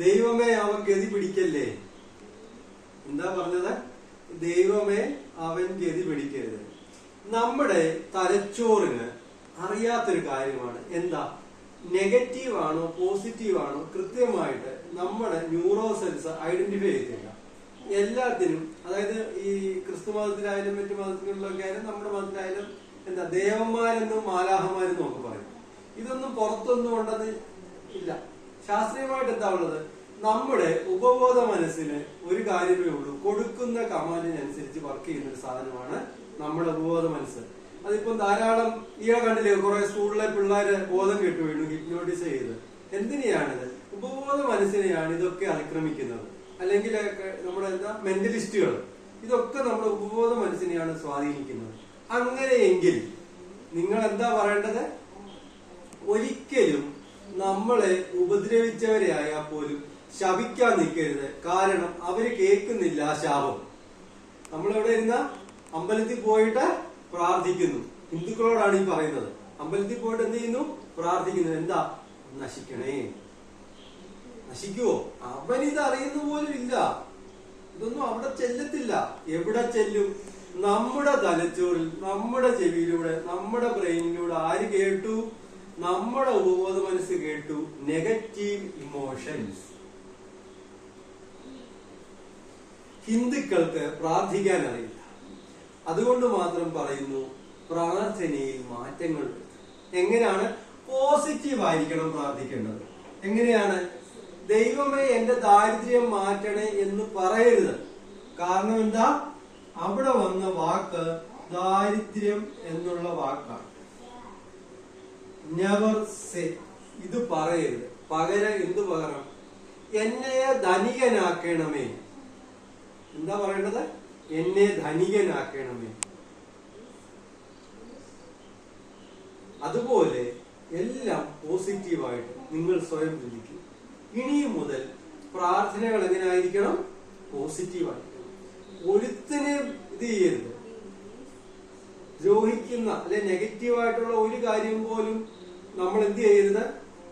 ദൈവമേ അവൻ ഗതി പിടിക്കല്ലേ? എന്താ പറഞ്ഞത്? ദൈവമേ അവൻ ഗതി പിടിക്കരുത്. നമ്മുടെ തലച്ചോറിന് അറിയാത്തൊരു കാര്യമാണ്. എന്താ? നെഗറ്റീവ് ആണോ പോസിറ്റീവ് ആണോ കൃത്യമായിട്ട് നമ്മുടെ ന്യൂറോ സെൽസ് ഐഡന്റിഫൈ ചെയ്തില്ല എല്ലാത്തിനും അതായത് ഈ ക്രിസ്തു മതത്തിലായാലും മറ്റു മതത്തിലുള്ളൊക്കെ ആയാലും നമ്മുടെ മതത്തിലായാലും എന്താ ദേവന്മാരെന്നും മാലാഹമാരെന്നും ഒക്കെ പറയും. ഇതൊന്നും പുറത്തൊന്നും ഉണ്ടെന്ന് ഇല്ല. ശാസ്ത്രീയമായിട്ട് എന്താ ഉള്ളത്? നമ്മുടെ ഉപബോധ മനസ്സിന് ഒരു കാര്യമേ ഉള്ളൂ. കൊടുക്കുന്ന കമാൻഡിനനുസരിച്ച് വർക്ക് ചെയ്യുന്ന ഒരു സാധനമാണ് നമ്മുടെ ഉപബോധ മനസ്സ്. അതിപ്പം ധാരാളം ഈയിടെ കണ്ടില്ലേ? കുറെ സ്കൂളിലെ പിള്ളേര് ബോധം കെട്ടു വീണു ഹിപ്നോട്ടിസ് ചെയ്ത്. എന്തിനെയാണിത്? ഉപബോധ മനസ്സിനെയാണ് ഇതൊക്കെ അതിക്രമിക്കുന്നത്. അല്ലെങ്കിൽ നമ്മുടെ എന്താ? മെന്റലിസ്റ്റുകൾ ഇതൊക്കെ നമ്മുടെ ഉപബോധ മനസ്സിനെയാണ് സ്വാധീനിക്കുന്നത്. അങ്ങനെയെങ്കിൽ നിങ്ങൾ എന്താ പറയേണ്ടത്? ഒരിക്കലും നമ്മളെ ഉപദ്രവിച്ചവരെയായാൽ പോലും ശപിക്കാൻ നിൽക്കരുത്. കാരണം അവർ കേൾക്കുന്നില്ല ആ ശാപം. നമ്മളെവിടെ ഇരുന്ന? അമ്പലത്തിൽ പോയിട്ട് പ്രാർത്ഥിക്കുന്നു. ഹിന്ദുക്കളോടാണ് ഈ പറയുന്നത്. അമ്പലത്തിൽ പോയിട്ട് എന്ത് ചെയ്യുന്നു? പ്രാർത്ഥിക്കുന്നു. എന്താ? നശിക്കണേ. നശിക്കുവോ? അവനിത് അറിയുന്ന പോലും ഇല്ല. ഇതൊന്നും അവിടെ ചെല്ലത്തില്ല. എവിടെ ചെല്ലും? നമ്മുടെ തലച്ചോറിൽ നമ്മുടെ ചെവിയിലൂടെ നമ്മുടെ ബ്രെയിനിലൂടെ ആര് കേട്ടു? നമ്മുടെ ഉപബോധ മനസ്സ് കേട്ടു നെഗറ്റീവ് ഇമോഷൻസ് ഹിന്ദുക്കൾക്ക് പ്രാർത്ഥിക്കാൻ അറിയില്ല അതുകൊണ്ട് മാത്രം പറയുന്നു പ്രാർത്ഥനയിൽ മാറ്റങ്ങൾ എങ്ങനെയാണ്? പോസിറ്റീവ് ആയിരിക്കണം പ്രാർത്ഥിക്കേണ്ടത്. എങ്ങനെയാണ്? ദൈവമേ എന്റെ ദാരിദ്ര്യം മാറ്റണേ എന്ന് പറയരുത്. കാരണം എന്താ? അവിടെ വന്ന വാക്ക് ദാരിദ്ര്യം എന്നുള്ള വാക്കാണ്. നെവർ സേ ഇത് പറയരുത്. പകര എന്ത് പകരം? എന്നെ ധനികനാക്കണമേ. എന്താ പറയേണ്ടത്? എന്നെ ധനികനാക്കണമേ. അതുപോലെ എല്ലാം പോസിറ്റീവായിട്ട് നിങ്ങൾ സ്വയം ചിന്തിക്കും. ഇനിയും മുതൽ പ്രാർത്ഥനകൾ എങ്ങനെയായിരിക്കണം? പോസിറ്റീവായിരിക്കണം. ഒരുത്തിനെ ഇത് ചെയ്യരുത്. ദ്രോഹിക്കുന്ന അല്ലെ നെഗറ്റീവായിട്ടുള്ള ഒരു കാര്യം പോലും നമ്മൾ എന്ത് ചെയ്യരുത്?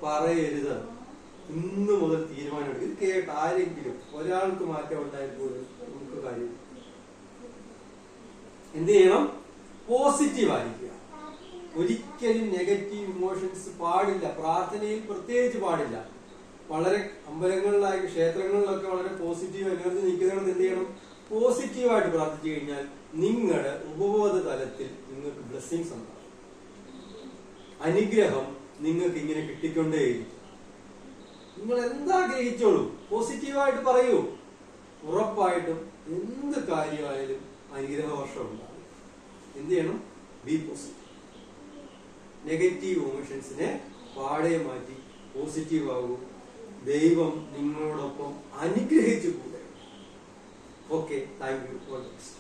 പറയരുത്. ഇന്ന് മുതൽ തീരുമാനമെടുക്കും. ഇത് കേട്ട് ആരെങ്കിലും ഒരാൾക്ക് മാറ്റം ഉണ്ടായാൽ നമുക്ക് കാര്യം എന്ത് ചെയ്യണം? പോസിറ്റീവ് ആയിരിക്കുക. ഒരിക്കലും നെഗറ്റീവ് ഇമോഷൻസ് പാടില്ല. പ്രാർത്ഥനയിൽ പ്രത്യേകിച്ച് പാടില്ല. വളരെ അമ്പലങ്ങളിലായി ക്ഷേത്രങ്ങളിലൊക്കെ വളരെ പോസിറ്റീവ് എനർജി നിൽക്കുന്നവർ എന്ത് ചെയ്യണം? പോസിറ്റീവായിട്ട് പ്രാർത്ഥിച്ചു കഴിഞ്ഞാൽ നിങ്ങളുടെ ഉപബോധ തലത്തിൽ നിങ്ങൾക്ക് ബ്ലെസ്സിങ്സ് ഉണ്ടാകും. അനുഗ്രഹം നിങ്ങൾക്ക് ഇങ്ങനെ കിട്ടിക്കൊണ്ടേയിരിക്കും. നിങ്ങൾ എന്താഗ്രഹിച്ചോളൂ പോസിറ്റീവായിട്ട് പറയൂ. ഉറപ്പായിട്ടും എന്ത് കാര്യമായാലും അനുഗ്രഹ വർഷം ഉണ്ടാകും എന്ത് ചെയ്യണം? ബി പോസിറ്റീവ് നെഗറ്റീവ് ഇമോഷൻസിനെ പാടെ മാറ്റി പോസിറ്റീവ് ആകൂ ദൈവം നിങ്ങളോടൊപ്പം അനുഗ്രഹിച്ചു കൂടെ okay thank you all the best